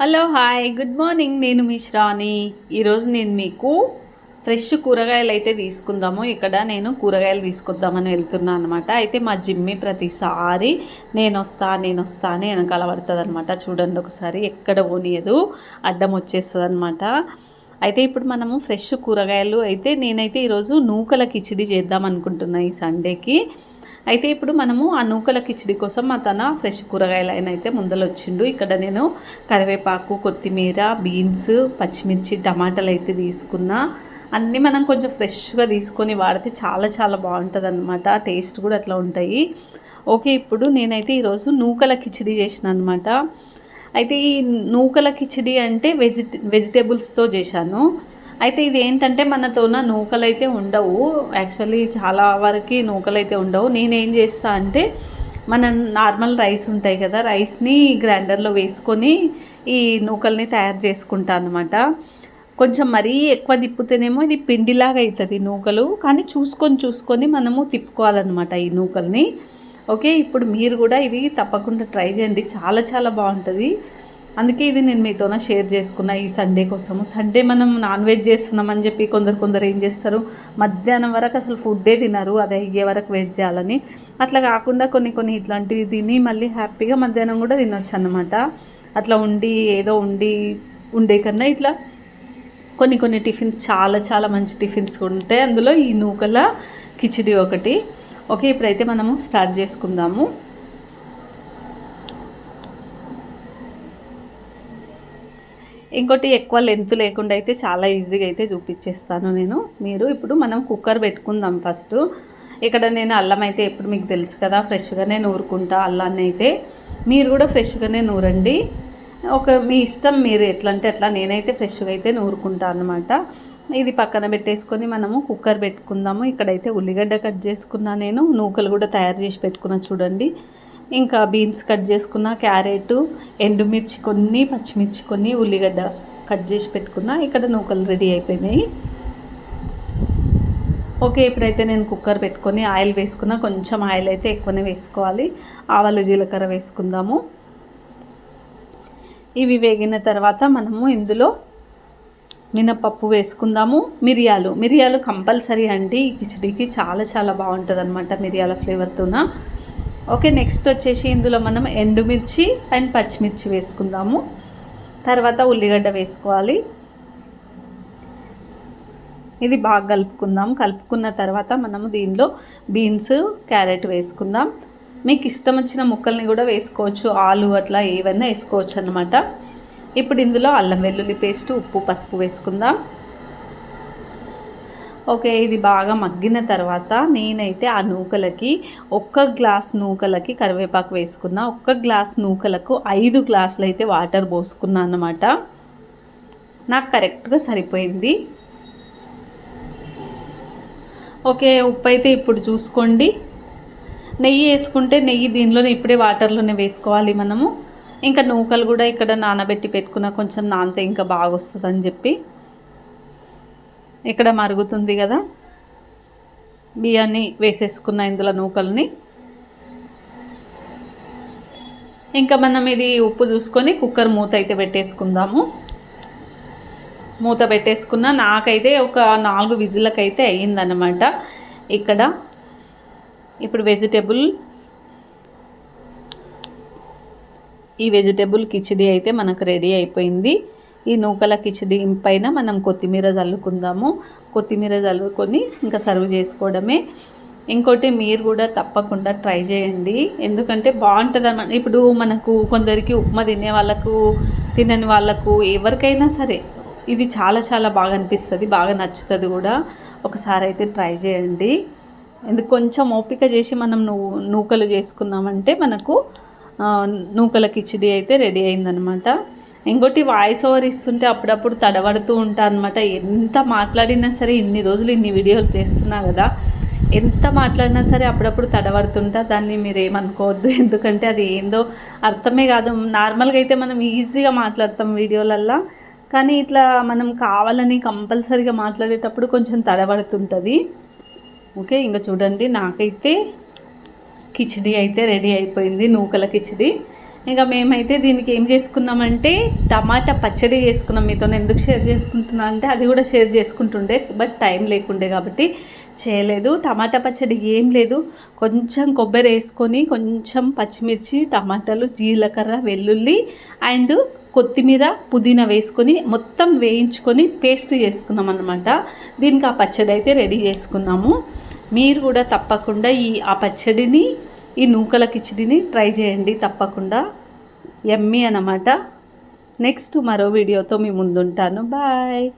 Hello hi good morning నేను మీ శ్రావణి ఈరోజు నేను మీకు ఫ్రెష్ కూరగాయలు అయితే తీసుకుందాము. ఇక్కడ నేను కూరగాయలు తీసుకొద్దామని వెళ్తున్నాను అనమాట అయితే మా జిమ్మి ప్రతిసారి నేను వస్తా నేను వస్తా అని వెనకాల పడుతుంది అనమాట చూడండి ఒకసారి ఎక్కడ పోనీయదు. అడ్డం వచ్చేస్తుంది అనమాట అయితే ఇప్పుడు మనము ఫ్రెష్ కూరగాయలు అయితే నేనైతే ఈరోజు నూకల కిచిడి చేద్దాం అనుకుంటున్నా ఈ సండేకి అయితే ఇప్పుడు మనము ఆ నూకల కిచిడి కోసం మా తన ఫ్రెష్ కూరగాయలు ఆయన అయితే ముందర వచ్చిండు ఇక్కడ నేను కరివేపాకు కొత్తిమీర బీన్స్ పచ్చిమిర్చి టమాటాలు అయితే తీసుకున్నా. అన్నీ మనం కొంచెం ఫ్రెష్గా తీసుకొని వాడితే చాలా చాలా బాగుంటుంది అనమాట టేస్ట్ కూడా అట్లా ఉంటాయి. ఓకే ఇప్పుడు నేనైతే ఈరోజు నూకల కిచిడి చేసిన అనమాట అయితే ఈ నూకల కిచిడి అంటే వెజిట వెజిటేబుల్స్తో చేశాను. అయితే ఇది ఏంటంటే మనతోన నూకలు అయితే ఉండవు. యాక్చువల్లీ చాలా వరకు నూకలు అయితే ఉండవు. నేనేం చేస్తా అంటే మన నార్మల్ రైస్ ఉంటాయి కదా రైస్ని గ్రైండర్లో వేసుకొని ఈ నూకల్ని తయారు చేసుకుంటా అనమాట కొంచెం మరీ ఎక్కువ తిప్పుతేనేమో ఇది పిండిలాగా అవుతుంది నూకలు. కానీ చూసుకొని చూసుకొని మనము తిప్పుకోవాలన్నమాట ఈ నూకల్ని. ఓకే ఇప్పుడు మీరు కూడా ఇది తప్పకుండా ట్రై చేయండి. చాలా చాలా బాగుంటుంది. అందుకే ఇది నేను మీతోన షేర్ చేసుకున్న ఈ సండే కోసము. సండే మనం నాన్ వెజ్ చేస్తున్నామని చెప్పి కొందరు కొందరు ఏం చేస్తారు? మధ్యాహ్నం వరకు అసలు ఫుడ్డే తినరు అది అయ్యే వరకు వెయిట్ చేయాలని. అట్లా కాకుండా కొన్ని కొన్ని ఇట్లాంటివి తిని మళ్ళీ హ్యాపీగా మధ్యాహ్నం కూడా తినొచ్చు అన్నమాట. అట్లా ఉండి ఏదో ఉండి ఉండే కన్నా ఇట్లా కొన్ని కొన్ని టిఫిన్స్ చాలా చాలా మంచి టిఫిన్స్ ఉంటాయి అందులో ఈ నూకల కిచిడి ఒకటి. ఓకే ఇప్పుడైతే మనము స్టార్ట్ చేసుకుందాము. ఇంకోటి ఎక్కువ లెంత్ లేకుండా అయితే చాలా ఈజీగా అయితే చూపించేస్తాను నేను. మీరు ఇప్పుడు మనం కుక్కర్ పెట్టుకుందాం ఫస్ట్ ఇక్కడ నేను అల్లం అయితే ఎప్పుడు మీకు తెలుసు కదా ఫ్రెష్గానే నూరుకుంటా అల్లాన్ని అయితే. మీరు కూడా ఫ్రెష్గానే నూరండి. ఒక మీ ఇష్టం మీరు ఎట్లా అంటే అట్లా నేనైతే ఫ్రెష్గా అయితే నూరుకుంటా అనమాట ఇది పక్కన పెట్టేసుకొని మనము కుక్కర్ పెట్టుకుందాము. ఇక్కడైతే ఉల్లిగడ్డ కట్ చేసుకున్నా నేను. నూకలు కూడా తయారు చేసి పెట్టుకున్నా చూడండి. ఇంకా బీన్స్ కట్ చేసుకున్న క్యారెట్ ఎండుమిర్చి కొన్ని పచ్చిమిర్చి కొన్ని ఉల్లిగడ్డ కట్ చేసి పెట్టుకున్న ఇక్కడ నూకలు రెడీ అయిపోయినాయి. ఓకే ఇప్పుడైతే నేను కుక్కర్ పెట్టుకొని ఆయిల్ వేసుకున్న కొంచెం ఆయిల్ అయితే ఎక్కువనే వేసుకోవాలి. ఆవాలు జీలకర్ర వేసుకుందాము. ఇవి వేగిన తర్వాత మనము ఇందులో మినపప్పు వేసుకుందాము. మిరియాలు మిరియాలు కంపల్సరీ అండి. ఈ కిచడీకి చాలా చాలా బాగుంటుంది అనమాట మిరియాల ఫ్లేవర్తోన ఓకే నెక్స్ట్ వచ్చేసి ఇందులో మనం ఎండుమిర్చి అండ్ పచ్చిమిర్చి వేసుకుందాము. తర్వాత ఉల్లిగడ్డ వేసుకోవాలి. ఇది బాగా కలుపుకుందాం. కలుపుకున్న తర్వాత మనము దీనిలో బీన్స్ క్యారెట్ వేసుకుందాం. మీకు ఇష్టం వచ్చిన ముక్కల్ని కూడా వేసుకోవచ్చు. ఆలు అట్లా ఏవైనా వేసుకోవచ్చు అనమాట ఇప్పుడు ఇందులో అల్లం వెల్లుల్లి పేస్ట్ ఉప్పు పసుపు వేసుకుందాం. ఓకే ఇది బాగా మగ్గిన తర్వాత నేనైతే ఆ నూకలకి ఒక్క గ్లాస్ నూకలకి కరివేపాకు వేసుకున్నా ఒక్క గ్లాస్ నూకలకు ఐదు గ్లాసులు అయితే వాటర్ పోసుకున్నా అన్నమాట. నాకు కరెక్ట్గా సరిపోయింది. ఓకే ఉప్పు అయితే ఇప్పుడు చూసుకోండి. నెయ్యి వేసుకుంటే నెయ్యి దీనిలోనే ఇప్పుడే వాటర్లోనే వేసుకోవాలి మనము. ఇంకా నూకలు కూడా ఇక్కడ నానబెట్టి పెట్టుకున్న కొంచెం నానితే ఇంకా బాగా వస్తుందని చెప్పి. ఇక్కడ మరుగుతుంది కదా. బియ్యాన్ని వేసేసుకున్న ఇందులో నూకల్ని. ఇంకా మనం ఇది ఉప్పు చూసుకొని కుక్కర్ మూత అయితే పెట్టేసుకుందాము. మూత పెట్టేసుకున్న నాకైతే ఒక నాలుగు విజిలకైతే అయ్యిందన్నమాట. ఇక్కడ ఇప్పుడు వెజిటేబుల్ ఈ వెజిటేబుల్ కిచిడి అయితే మనకు రెడీ అయిపోయింది. ఈ నూకల కిచిడి పైన మనం కొత్తిమీర చల్లుకుందాము కొత్తిమీర చల్లుకొని ఇంకా సర్వ్ చేసుకోవడమే. ఇంకోటి మీరు కూడా తప్పకుండా ట్రై చేయండి. ఎందుకంటే బాగుంటుంది అన్నమాట ఇప్పుడు మనకు కొందరికి ఉప్మా తినే వాళ్ళకు తినని వాళ్ళకు ఎవరికైనా సరే ఇది చాలా చాలా బాగా అనిపిస్తుంది బాగా నచ్చుతుంది కూడా. ఒకసారి అయితే ట్రై చేయండి. ఎందుకు కొంచెం ఓపిక చేసి మనం నువ్వు నూకలు చేసుకున్నామంటే మనకు నూకల కిచిడి అయితే రెడీ అయిందనమాట ఇంకోటి వాయిస్ ఓవర్ ఇస్తుంటే అప్పుడప్పుడు తడబడుతూ ఉంటా అనమాట ఎంత మాట్లాడినా సరే ఇన్ని రోజులు ఇన్ని వీడియోలు చేస్తున్నా కదా ఎంత మాట్లాడినా సరే అప్పుడప్పుడు తడబడుతుంటా. దాన్ని మీరు ఏమనుకోవద్దు. ఎందుకంటే అది ఏందో అర్థమే కాదు. నార్మల్గా అయితే మనం ఈజీగా మాట్లాడతాం వీడియోలల్లో. కానీ ఇట్లా మనం కావాలని కంపల్సరీగా మాట్లాడేటప్పుడు కొంచెం తడబడుతుంటుంది. ఓకే ఇంకా చూడండి. నాకైతే కిచిడి అయితే రెడీ అయిపోయింది. నూకల కిచిడి. ఇంకా మేమైతే దీనికి ఏం చేసుకున్నామంటే టమాటా పచ్చడి చేసుకున్నాం. మీతో ఎందుకు షేర్ చేసుకుంటున్నా అంటే అది కూడా షేర్ చేసుకుంటుండే బట్ టైం లేకుండే కాబట్టి చేయలేదు. టమాటా పచ్చడి ఏం లేదు. కొంచెం కొబ్బరి వేసుకొని కొంచెం పచ్చిమిర్చి టమాటాలు జీలకర్ర వెల్లుల్లి అండ్ కొత్తిమీర పుదీనా వేసుకొని మొత్తం వేయించుకొని పేస్ట్ చేసుకున్నాం అనమాట దీనికి ఆ పచ్చడి అయితే రెడీ చేసుకున్నాము. మీరు కూడా తప్పకుండా ఈ ఆ పచ్చడిని ఈ నూకల కిచిడిని ట్రై చేయండి తప్పకుండా. ఎమ్మి అన్నమాట. నెక్స్ట్ మరో వీడియోతో మీ ముందుంటాను. బాయ్.